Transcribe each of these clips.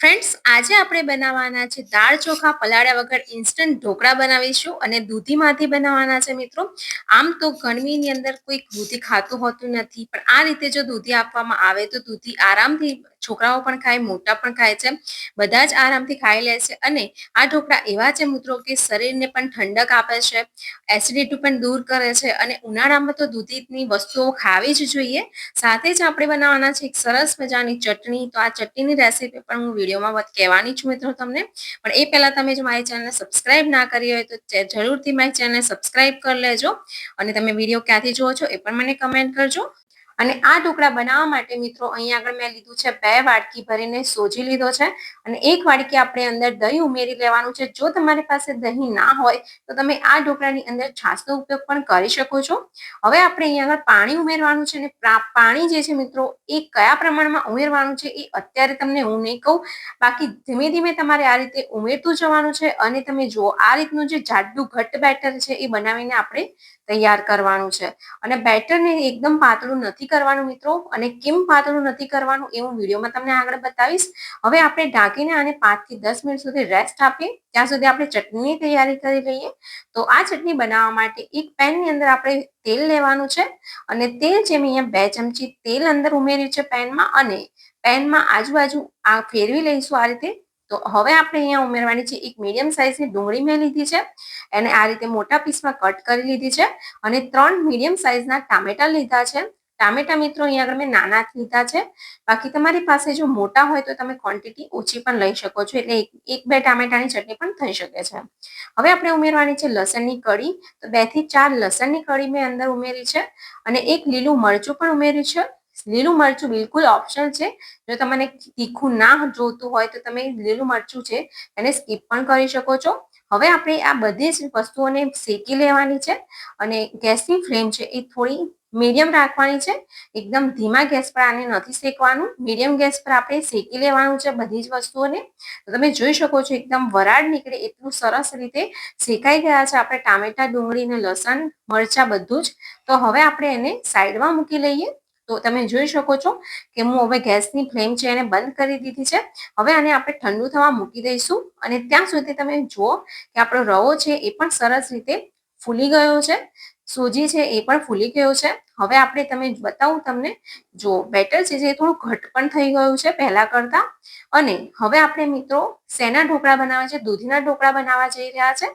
Friends આજે આપણે બનાવવાના છે દાળ ચોખા પલાળ્યા વગર ઇન્સ્ટન્ટ ઢોકળા બનાવીશું અને દૂધીમાંથી બનાવવાના છે મિત્રો. આમ તો ગરમીની અંદર કોઈ દૂધી ખાતું હોતું નથી, પણ આ રીતે જો દૂધી આપવામાં આવે તો દૂધી આરામથી છોકરાઓ પણ ખાય, મોટા પણ ખાય છે, બધા જ આરામથી ખાઈ લે છે. અને આ ઢોકળા એવા છે મિત્રો કે શરીરને પણ ઠંડક આપે છે એસિડિટી પણ દૂર કરે છે અને ઉનાળામાં તો દૂધીની વસ્તુઓ ખાવી જ જોઈએ. સાથે જ આપણે બનાવવાના છે એક સરસ મજાની ચટણી. તો આ ચટણીની રેસીપી પણ હું વિડીયોમાં કહેવાની છું મિત્રો તમને. પણ એ પહેલાં તમે જો મારી ચેનલને સબસ્ક્રાઇબ ના કરી હોય તો જરૂરથી મારી ચેનલને સબસ્ક્રાઇબ કરી લેજો. અને તમે વીડિયો ક્યાંથી જુઓ છો એ પણ મને કમેન્ટ કરજો. અને આ ઢોકળા બનાવવા માટે મિત્રો અહીંયા આગળ મેં લીધું છે બે વાટકી ભરીને સોજી લીધો છે. અને એક વાટકી આપણે અંદર દહીં ઉમેરી લેવાનું છે. જો તમારી પાસે દહીં ના હોય, તો તમે આ ઢોકળાની અંદર છાશનો ઉપયોગ પણ કરી શકો છો. હવે આપણે અહીંયા આગળ પાણી ઉમેરવાનું છે અને પાણી જે છે મિત્રો, એ કયા પ્રમાણમાં ઉમેરવાનું છે એ અત્યારે તમને હું નહીં કહું. બાકી ધીમે ધીમે તમારે આ રીતે ઉમેરતું જવાનું છે અને તમે જુઓ, આ રીતનું જે જાડું ઘટ્ટ બેટર છે એ બનાવીને આપણે તૈયાર કરવાનું છે. અને બેટરને એકદમ પાતળું નથી કરવાનું મિત્રો અને કેમ પાતળું નથી કરવાનું એ હું વિડીયોમાં તમને આગળ બતાવીશ. હવે આપણે ઢાંકીને આને પાંચથી દસ મિનિટ સુધી રેસ્ટ આપીએ. ત્યાં સુધી આપણે ચટણીની તૈયારી કરી લઈએ. તો આ ચટણી બનાવવા માટે એક પેનની અંદર આપણે તેલ લેવાનું છે અને તેલ જે મેં અહીંયા બે ચમચી તેલ અંદર ઉમેર્યું છે પેનમાં અને પેનમાં આજુબાજુ આ ફેરવી લઈશું આ રીતે. તો હવે આપણે અહીંયા ઉમેરવાની છે એક મીડિયમ સાઇઝની ડુંગળી મેં લીધી છે. એને આ રીતે મોટા પીસમાં કટ કરી લીધી છે અને ત્રણ મીડિયમ સાઇઝના ટામેટા લીધા છે. ટામેટા મિત્રો અહીંયા આગળ મેં નાના લીધા છે. બાકી તમારી પાસે જો મોટા હોય તો તમે ક્વોન્ટિટી ઓછી પણ લઈ શકો છો. એટલે એક બે ટામેટાની ચટણી પણ થઈ શકે છે. હવે આપણે ઉમેરવાની છે લસણની કળી. તો બેથી ચાર લસણની કળી મેં અંદર ઉમેરી છે અને એક લીલું મરચું પણ ઉમેર્યું છે. લીલું મરચું બિલકુલ ઓપ્શન છે. જો તમને તીખું ના જોતું હોય તો તમે લીલું મરચું છે એને સ્કીપ પણ કરી શકો છો. હવે આપણે આ બધી જ વસ્તુઓને શેકી લેવાની છે અને ગેસની ફ્લેમ છે એ થોડી મીડિયમ રાખવાની છે. એકદમ ધીમા ગેસ પર આને નથી શેકવાનું. મીડિયમ ગેસ પર આપણે શેકી લેવાનું છે બધી જ વસ્તુઓને. તો તમે જોઈ શકો છો એકદમ વરાળ નીકળે, એટલું સરસ રીતે શેકાઈ ગયા છે. આપણે ટામેટા, ડુંગળી ને લસણ, મરચા બધું જ. તો હવે આપણે એને સાઈડમાં મૂકી લઈએ. તો તમે જોઈ શકો છો કે હું હવે ગેસની ફ્લેમ છે એને બંધ કરી દીધી છે. હવે આને આપણે ઠંડુ થવા મૂકી દઈશું. અને ત્યાં સુધી તમે જુઓ કે આપણો રવો છે એ પણ સરસ રીતે ફૂલી ગયો છે. સૂજી છે એ પણ ફૂલી ગયો છે. હવે આપણે તમે બતાવું તમને, જો બેટર છે જે થોડું ઘટ પણ થઈ ગયું છે પહેલા કરતા. અને હવે આપણે મિત્રો શેના ઢોકળા બનાવવા છે? દૂધીના ઢોકળા બનાવવા જઈ રહ્યા છે.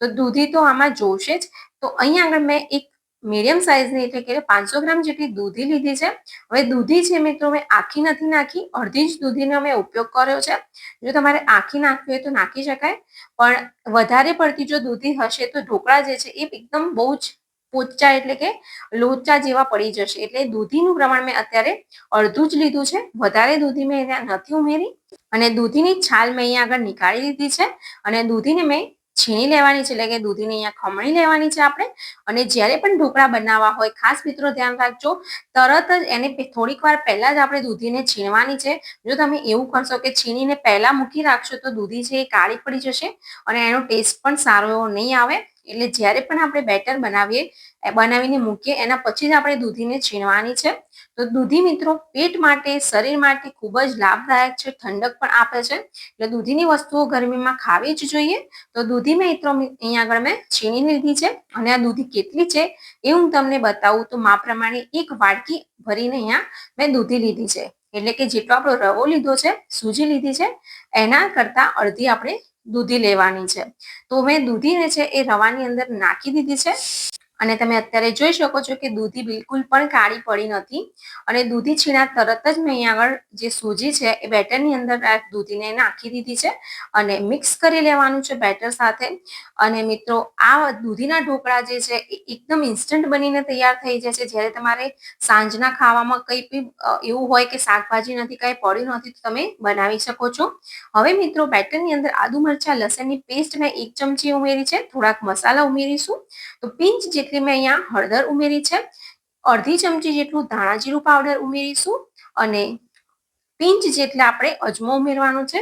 તો દૂધી તો આમાં જોશે જ. તો અહીંયા આગળ મેં એક મીડિયમ સાઇઝની એટલે કે પાંચસો ગ્રામ જેટલી દૂધી લીધી છે. હવે દૂધી છે મિત્રો મેં આખી નથી નાખી, અડધી જ દૂધીનો મેં ઉપયોગ કર્યો છે. જો તમારે આખી નાખવી હોય તો નાખી શકાય, પણ વધારે પડતી જો દૂધી હશે તો ઢોકળા જે છે એ એકદમ બહુ જ પોચા એટલે કે લોચા જેવા પડી જશે. એટલે દૂધીનું પ્રમાણ મેં અત્યારે અડધું જ લીધું છે. વધારે દૂધી મેં નથી ઉમેરી અને દૂધીની છાલ મેં અહીંયા આગળ નીકાળી દીધી છે અને દૂધીને મેં છીણી લેવાની છે, એટલે કે દૂધીને અહીંયા ખમણી લેવાની છે આપણે. અને જ્યારે પણ ઢોકળા બનાવવા હોય, ખાસ મિત્રો ધ્યાન રાખજો, તરત જ એને થોડીક વાર પહેલા જ આપણે દૂધીને છીણવાની છે. જો તમે એવું કરશો કે છીણીને પહેલા મૂકી રાખશો, તો દૂધી છે એ કાળી પડી જશે અને એનો ટેસ્ટ પણ સારો એવો નહીં આવે. એટલે જ્યારે પણ આપણે બેટર બનાવીએ બનાવીને મૂકીએ, એના પછી જ આપણે દૂધીને છીણવાની છે. તો દૂધી મિત્રો પેટ માટે, શરીર માટે ખૂબ જ લાભદાયક છે, ઠંડક પણ આપે છે. એટલે દૂધીની વસ્તુઓ ગરમીમાં ખાવી જ જોઈએ. તો દૂધી મેં મિત્રો અહીંયા આગળ મેં છીણી લીધી છે અને આ દૂધી કેટલી છે એ હું તમને બતાવું. તો મા પ્રમાણે એક વાડકી ભરીને અહીંયા મેં દૂધી લીધી છે. એટલે કે જેટલો આપણો રવો લીધો છે, સૂજી લીધી છે, એના કરતા અડધી આપણે દૂધી લેવાની છે. તો મેં દૂધીને છે એ રવાની અંદર નાખી દીધી છે. અને તમે અત્યારે જોઈ શકો છો કે દૂધી બિલકુલ પણ કાળી પડી નથી. અને દૂધી છીણા તરત જ મેં અહીંયા આગળ જે સૂજી છે એ બેટરની અંદર દૂધીને નાખી દીધી છે અને મિક્સ કરી લેવાનું છે બેટર સાથે. અને મિત્રો, આ દૂધીના ઢોકળા જે છે એ એકદમ ઇન્સ્ટન્ટ બનીને તૈયાર થઈ જાય છે. જ્યારે તમારે સાંજના ખાવામાં કંઈ બી એવું હોય કે શાકભાજી નથી, કાંઈ પડ્યું નથી, તો તમે બનાવી શકો છો. હવે મિત્રો, બેટરની અંદર આદુ મરચા, લસણની પેસ્ટ મેં એક ચમચી ઉમેરી છે. થોડાક મસાલા ઉમેરીશું. તો પિંચ જેટલી જેટલી મેં અહીંયા હળદર ઉમેરી છે. અડધી ચમચી જેટલું ધાણા જીરું પાવડર ઉમેરીશું અને પિંચ જેટલા આપણે અજમો ઉમેરવાનો છે.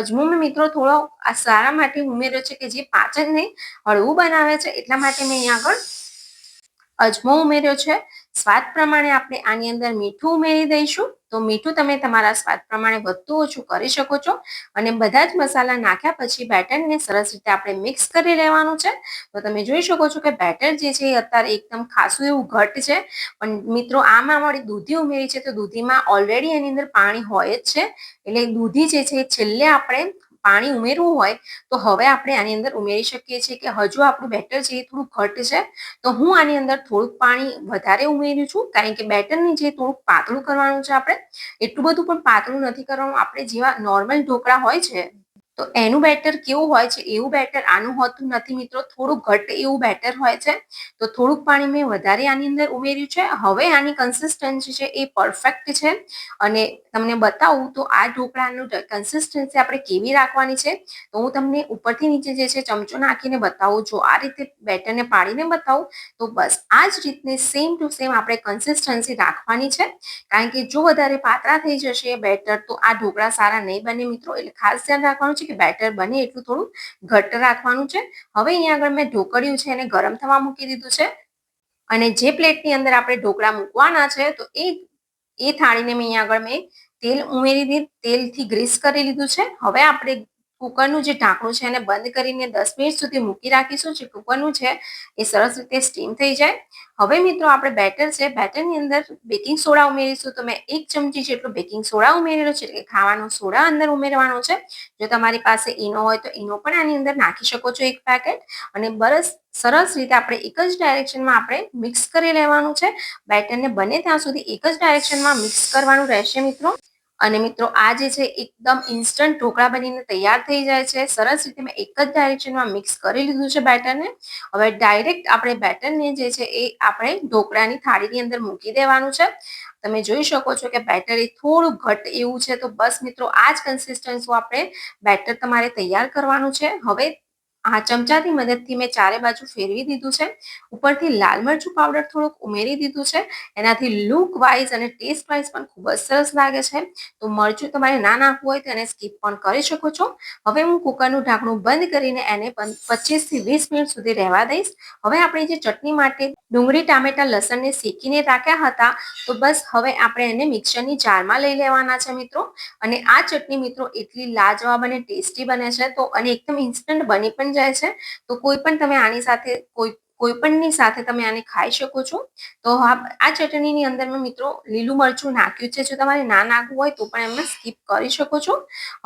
અજમો મેં મિત્રો થોડો આ સારા માટે ઉમેર્યો છે કે જે પાચનને હળવું બનાવે છે એટલા માટે મેં અહીંયા આગળ અજમો ઉમેર્યો છે. સ્વાદ પ્રમાણે આપણે આની અંદર મીઠું ઉમેરી દઈશું. તો મીઠું તમે તમારા સ્વાદ પ્રમાણે વધતું ઓછું કરી શકો છો અને બધા જ મસાલા નાખ્યા પછી બેટરને સરસ રીતે આપણે મિક્સ કરી લેવાનું છે. તો તમે જોઈ શકો છો કે બેટર જે છે એ અત્યારે એકદમ ખાસું એવું ઘટ છે. પણ મિત્રો આમાં અમારી દૂધી ઉમેરી છે તો દૂધીમાં ઓલરેડી એની અંદર પાણી હોય જ છે. એટલે દૂધી જે છે એ છેલ્લે આપણે પાણી ઉમેરવું હોય, તો હવે આપણે આની અંદર ઉમેરી શકીએ છીએ કે હજુ આપણું બેટર છે એ થોડું ઘટ છે. તો હું આની અંદર થોડુંક પાણી વધારે ઉમેર્યું છું, કારણ કે બેટરની જે થોડુંક પાતળું કરવાનું છે આપણે, એટલું બધું પણ પાતળું નથી કરવાનું. આપણે જેવા નોર્મલ ઢોકળા હોય છે તો એનું બેટર કેવું હોય છે? એવું બેટર આનું હોતું નથી મિત્રો. થોડું ઘટ એવું બેટર હોય છે. તો થોડુંક પાણી મેં વધારે આની અંદર ઉમેર્યું છે. હવે આની કન્સિસ્ટન્સી છે એ પરફેક્ટ છે. અને તમને બતાવું તો આ ઢોકળાનું કન્સિસ્ટન્સી આપણે કેવી રાખવાની છે? તો હું તમને ઉપરથી નીચે જે છે ચમચો નાખીને બતાવું. જો આ રીતે બેટરને પાડીને બતાવું, તો બસ આ જ રીતને સેમ ટુ સેમ આપણે કન્સિસ્ટન્સી રાખવાની છે. કારણ કે જો વધારે પાતળા થઈ જશે બેટર તો આ ઢોકળા સારા નહીં બને મિત્રો. એટલે ખાસ ધ્યાન રાખવાનું છે કે બેટર બને એટલું થોડું ઘટ્ટ રાખવાનું છે. હવે અહીંયા આગળ મેં ઢોકળ્યું છે એને ગરમ થવા મૂકી દીધું છે. અને જે પ્લેટની અંદર આપણે ઢોકળા મૂકવાના છે, તો એ એ થાળીને મેં અહીંયા આગળ મેં તેલ ઉમેરી દીધું, તેલથી ગ્રીસ કરી લીધું છે. હવે આપણે કુકરનું જે ઢાંકણું છે એને બંધ કરીને દસ મિનિટ સુધી મૂકી રાખીશું. જે કુકરનું છે એ સરસ રીતે સ્ટીમ થઈ જાય. હવે મિત્રો આપણે બેટર છે, બેટરની અંદર બેકિંગ સોડા ઉમેરીશું. તો મેં એક ચમચી જેટલો બેકિંગ સોડા ઉમેરેલો છે, એટલે ખાવાનો સોડા અંદર ઉમેરવાનો છે. જો તમારી પાસે ઈનો હોય તો ઈનો પણ આની અંદર નાખી શકો છો એક પેકેટ. અને બરસ, સરસ રીતે આપણે એક જ ડાયરેક્શનમાં આપણે મિક્સ કરી લેવાનું છે. બેટરને બને ત્યાં સુધી એક જ ડાયરેક્શનમાં મિક્સ કરવાનું રહેશે મિત્રો. અને મિત્રો, આ જે છે, એકદમ ઇન્સ્ટન્ટ ઢોકળા બનીને તૈયાર થઈ જાય છે. સરસ રીતે મેં એક જ ડાયરેક્શનમાં મિક્સ કરી લીધું છે બેટરને. હવે ડાયરેક્ટ આપણે બેટરને જે છે, એ આપણે ઢોકળાની થાળીની અંદર મૂકી દેવાનું છે. તમે જોઈ શકો છો કે બેટર એ થોડું ઘટ એવું છે. તો બસ મિત્રો, આ જ કન્સિસ્ટન્સી આપણે બેટર તમારે તૈયાર કરવાનું છે. હવે આ ચમચાની મદદથી મેં ચારે બાજુ ફેરવી દીધું છે. ઉપરથી લાલ મરચું પાવડર થોડુંક ઉમેરી દીધું છે. એનાથી લુક વાઇઝ અને ટેસ્ટ વાઇઝ પણ ખૂબ જ સરસ લાગે છે. તો મરચું તમારે ના નાખવું હોય તો એને સ્કીપ પણ કરી શકો છો. હવે હું કુકરનું ઢાંકણું બંધ કરીને એને પચીસથી વીસ મિનિટ સુધી રહેવા દઈશ. હવે આપણે જે ચટણી માટે ડુંગળી, ટામેટા, લસણને શેકીને રાખ્યા હતા, તો બસ હવે આપણે એને મિક્સરની જારમાં લઈ લેવાના છે મિત્રો. અને આ ચટણી મિત્રો એટલી લાજવાબ અને ટેસ્ટી બને છે, તો અને એકદમ ઇન્સ્ટન્ટ બની પણ જાય છે, તો કોઈ પણ તમે આની સાથે, કોઈ કોઈ પણની સાથે તમે આને ખાઈ શકો છો. તો આ ચટણીની અંદર મેં મિત્રો લીલું મરચું નાખ્યું છે. જો તમારે ના નાખવું હોય તો પણ એમને સ્કીપ કરી શકો છો.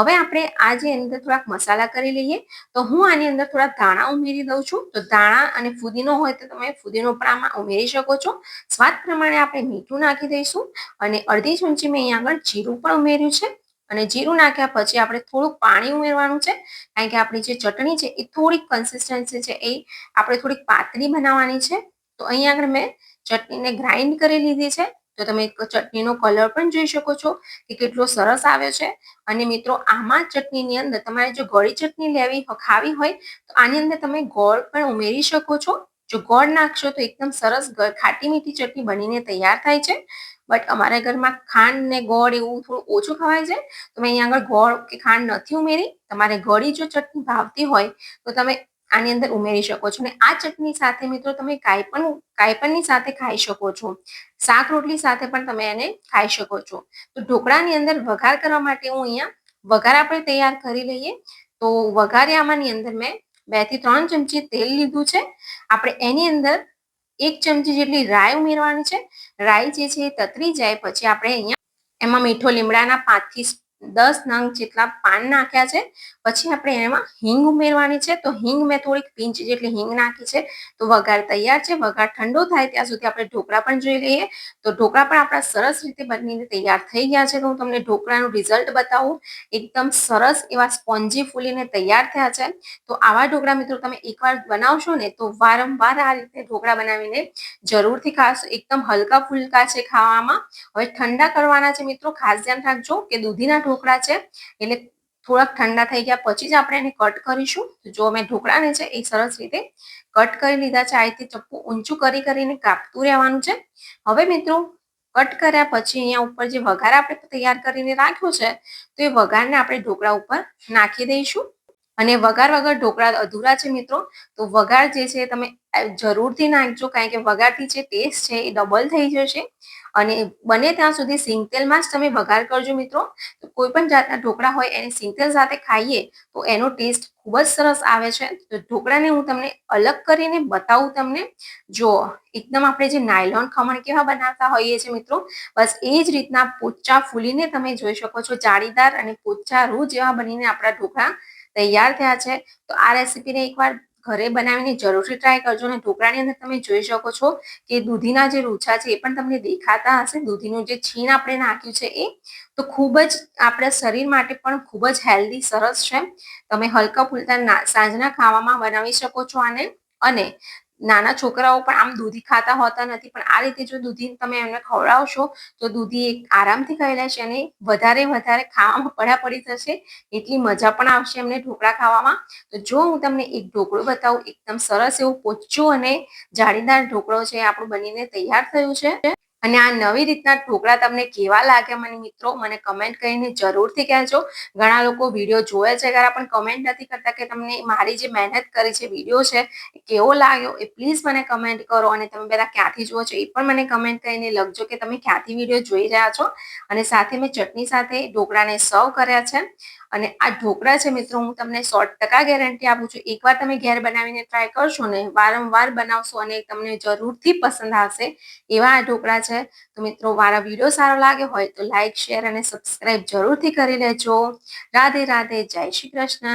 હવે આપણે આ જે અંદર થોડાક મસાલા કરી લઈએ. તો હું આની અંદર થોડાક ધાણા ઉમેરી દઉં છું. તો ધાણા અને ફુદીનો હોય તો તમે ફુદીનો પણ આમાં ઉમેરી શકો છો. સ્વાદ પ્રમાણે આપણે મીઠું નાખી દઈશું. અને અડધી ચમચી મેં અહીંયા આગળ જીરું પણ ઉમેર્યું છે. અને જીરું નાખ્યા પછી આપણે થોડુંક પાણી ઉમેરવાનું છે, કારણ કે આપણી જે ચટણી છે એ થોડીક કન્સિસ્ટન્સી છે, એ આપણે થોડીક પાતળી બનાવવાની છે. તો અહીંયા આગળ મેં ચટણીને ગ્રાઇન્ડ કરી લીધી છે. તો તમે ચટણીનો કલર પણ જોઈ શકો છો કે કેટલો સરસ આવ્યો છે. અને મિત્રો, આમાં ચટણીની અંદર તમારે જો ગળી ચટણી લેવી ખાવી હોય, તો આની અંદર તમે ગોળ પણ ઉમેરી શકો છો. જો ગોળ નાખશો તો એકદમ સરસ ખાટી મીઠી ચટણી બનીને તૈયાર થાય છે. બટ અમારા ઘરમાં ખાંડ ને ગોળ એવું થોડું ઓછું ખવાય છે. તો મેં અહીંયા આગળ ગોળ કે ખાંડ નથી ઉમેરી. તમારે ગળી જો ચટણી ભાવતી હોય, તો તમે આની અંદર ઉમેરી શકો છો. અને આ ચટણી સાથે મિત્રો તમે કાંઈ પણ, કાંઈ પણની સાથે ખાઈ શકો છો. શાક રોટલી સાથે પણ તમે એને ખાઈ શકો છો. તો ઢોકળાની અંદર વઘાર કરવા માટે હું અહીંયા વઘાર આપણે તૈયાર કરી લઈએ. તો વઘારિયામાંની અંદર મેં બેથી ત્રણ ચમચી તેલ લીધું છે. આપણે એની અંદર એક ચમચી જેટલી રાઈ ઉમેરવાની છે. રાઈ જે છે એ તતરી જાય, પછી આપણે અહીંયા એમાં મીઠો લીમડાના પાંચથી દસ નંગ જેટલા પાન નાખ્યા છે. પછી આપણે એમાં હિંગ ઉમેરવાની છે. તો હિંગ મેં થોડીક પિંચ જેટલી હિંગ નાખી છે. તો વઘાર તૈયાર છે. વઘાર ઠંડો થાય ત્યાં સુધી આપણે ઢોકળા પણ જોઈ લઈએ. તો ઢોકળા પણ આપણા સરસ રીતે બનીને તૈયાર થઈ ગયા છે. તો હું તમને ઢોકળાનું રિઝલ્ટ બતાવું. એકદમ સરસ એવા સ્પોન્જી ફૂલીને તૈયાર થયા છે. તો આવા ઢોકળા મિત્રો તમે એકવાર બનાવશો ને તો વારંવાર આ રીતે ઢોકળા બનાવીને જરૂરથી ખાશો. એકદમ હલકા ફુલકા છે ખાવામાં. હવે ઠંડા કરવાના છે મિત્રો. ખાસ ધ્યાન રાખજો કે દૂધીના ઢોકળા છે, એટલે થોડાક ઠંડા થઈ ગયા પછી જ આપણે એને કટ કરીશું. જો મેં ઢોકળાને છે એ સરસ રીતે કટ કરી લીધા છે, આ રીતે ચપ્પુ ઊંચું કરી કરીને કાપતું રહેવાનું છે. હવે મિત્રો કટ કર્યા પછી અહીંયા ઉપર જે વઘાર આપણે તૈયાર કરીને રાખ્યો છે, તો એ વઘારને આપણે ઢોકળા ઉપર નાખી દઈશું. અને વઘાર વગર ઢોકળા અધૂરા છે મિત્રો. તો વઘાર જે છે તમે જરૂરથી નાખજો, કારણ કે વઘારથી જે ટેસ્ટ છે એ ડબલ થઈ જશે. અને બને ત્યાં સુધી સિંગતેલમાં જ તમે વઘાર કરજો મિત્રો. કોઈ પણ જાતના ઢોકળા હોય એને સિંગતેલ સાથે ખાઈએ તો એનો ટેસ્ટ ખૂબ જ સરસ આવે છે. તો ઢોકળાને હું તમને અલગ કરીને બતાવું તમને. જો એકદમ આપણે જે નાયલોન ખમણ કેવા બનાવતા હોઈએ છીએ મિત્રો, બસ એ જ રીતના પોચા ફૂલીને તમે જોઈ શકો છો. જાળીદાર અને પોચા રૂ જેવા બનીને આપણા ઢોકળા તૈયાર થયા છે, તો આ રેસીપીને એકવાર ઘરે બનાવીને જરૂરથી ટ્રાય કરજો અને ઢોકળાની અંદર તમે જોઈ શકો છો કે દૂધીના જે રૂછા છે એ પણ તમને દેખાતા હશે. દૂધીનું જે છીણ આપણે નાખ્યું છે એ, તો ખૂબ જ આપણા શરીર માટે પણ ખૂબ જ હેલ્ધી સરસ છે. તમે હલકા ફૂલતા સાંજના ખાવામાં બનાવી શકો છો આને. અને નાના છોકરાઓ પણ આમ દૂધી ખાતા હોતા નથી, પણ આ રીતે જો દૂધી તમે એમને ખવડાવશો, તો દૂધી એક આરામથી ખાઈ લેશે અને વધારે વધારે ખાવામાં પડાપડી થશે, એટલી મજા પણ આવશે એમને ઢોકળા ખાવામાં. તો જો હું તમને એક ઢોકળું બતાવું, એકદમ સરસ એવું પોચું અને જાળીદાર ઢોકળો છે, આપણું બનીને તૈયાર થયું છે. અને આ નવી રીતના ઢોકળા તમને કેવા લાગે મને મિત્રો? મને કમેન્ટ કરીને જરૂરથી કહેજો. ઘણા લોકો વીડિયો જોવે છે ત્યારે પણ કમેન્ટ નથી કરતા કે તમને મારી જે મહેનત કરી છે વીડિયો છે કેવો લાગ્યો? એ પ્લીઝ મને કમેન્ટ કરો અને તમે બધા ક્યાંથી જુઓ છો એ પણ મને કમેન્ટ કરીને લખજો કે તમે ક્યાંથી વીડિયો જોઈ રહ્યા છો. અને સાથે મેં ચટણી સાથે ઢોકળાને સર્વ કર્યા છે. અને આ ઢોકળા છે મિત્રો, હું તમને સો ટકા ગેરંટી આપું છું. એકવાર તમે ઘેર બનાવીને ટ્રાય કરશો ને, વારંવાર બનાવશો અને તમને જરૂરથી પસંદ આવશે એવા આ ઢોકળા છે. તો મિત્રો, મારા વીડિયો સારો લાગે હોય તો લાઈક શેર અને સબસ્ક્રાઇબ જરૂરથી કરી લેજો. રાધે રાધે, જય શ્રી કૃષ્ણ.